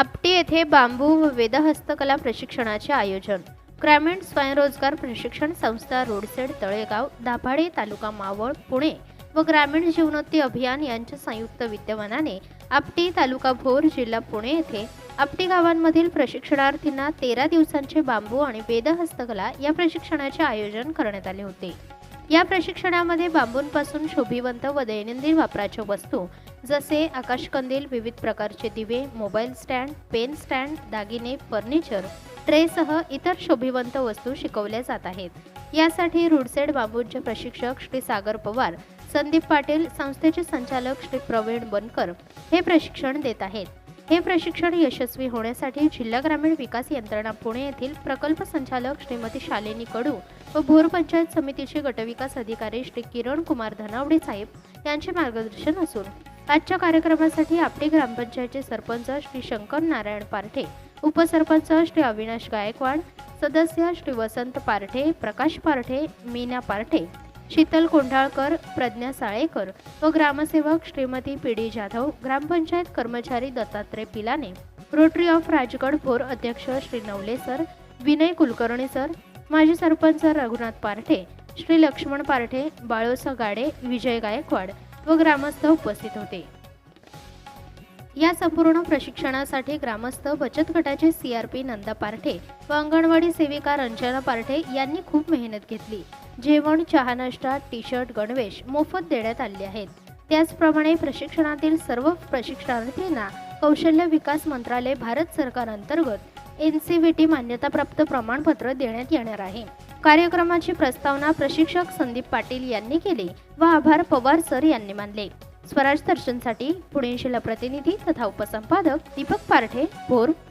आपटी येथे बांबू व वेदहस्तकला प्रशिक्षणाचे आयोजन. ग्रामीण स्वयंरोजगार प्रशिक्षण संस्था रोडसेड तळेगाव दाभाडे तालुका मावळ पुणे व ग्रामीण जीवनोत्ती अभियान यांच्या संयुक्त विद्यमानाने आपटी तालुका भोर जिल्हा पुणे येथे आपटी गावांमधील प्रशिक्षणार्थींना तेरा दिवसांचे बांबू आणि वेदहस्तकला या प्रशिक्षणाचे आयोजन करण्यात आले होते. या प्रशिक्षणामध्ये बांबूंपासून शोभिवंत व दैनंदिन वापराच्या वस्तू जसे आकाशकंदील विविध प्रकारचे दिवे मोबाईल स्टँड पेन स्टँड दागिने फर्निचर ट्रेसह इतर शोभिवंत वस्तू शिकवल्या जात आहेत. यासाठी रुडसेड बांबूंचे प्रशिक्षक श्री सागर पवार संदीप पाटील संस्थेचे संचालक श्री प्रवीण बनकर हे प्रशिक्षण देत आहेत. हे प्रशिक्षण यशस्वी होण्यासाठी जिल्हा ग्रामीण विकास यंत्रणा पुणे येथील प्रकल्प संचालक श्रीमती शालिनी कडू व भोर पंचायत समितीचे गटविकास अधिकारी श्री किरण कुमार धनावडे साहेब यांचे मार्गदर्शन असून आजच्या कार्यक्रमासाठी आपटे ग्रामपंचायतचे सरपंच श्री शंकर नारायण पारठे उपसरपंच श्री अविनाश गायकवाड सदस्य श्री वसंत पारठे प्रकाश पारठे मीना पारठे शीतल कोंढाळकर प्रज्ञा साळेकर व ग्रामसेवक श्रीमती पी डी जाधव ग्रामपंचायत कर्मचारी दत्तात्रय पिलाने. रोटरी ऑफ राजगड भोर अध्यक्ष श्री नवले सर विनय कुलकर्णी सर माजी सरपंच रघुनाथ पारठे श्री लक्ष्मण पारठे बाळोसा गाडे विजय गायकवाड व ग्रामस्थ उपस्थित होते. या संपूर्ण प्रशिक्षणासाठी ग्रामस्थ बचत गटाचे C R P Nanda Parthe व अंगणवाडी सेविका रंजना पारठे यांनी खूप मेहनत घेतली. जेवण चहा नाश्ता टी शर्ट गणवेश मोफत देण्यात आले आहेत. त्याचप्रमाणे प्रशिक्षणातील सर्व प्रशिक्षणार्थींना कौशल्य विकास मंत्रालय भारत सरकार अंतर्गत एन सी व्ही टी मान्यताप्राप्त प्रमाणपत्र देण्यात येणार आहे. कार्यक्रमाची प्रस्तावना प्रशिक्षक संदीप पाटील यांनी केली व आभार पवार सर यांनी मानले. स्वराज दर्शनसाठी पुणे जिल्हा प्रतिनिधी तथा उपसंपादक दीपक पारठे भोर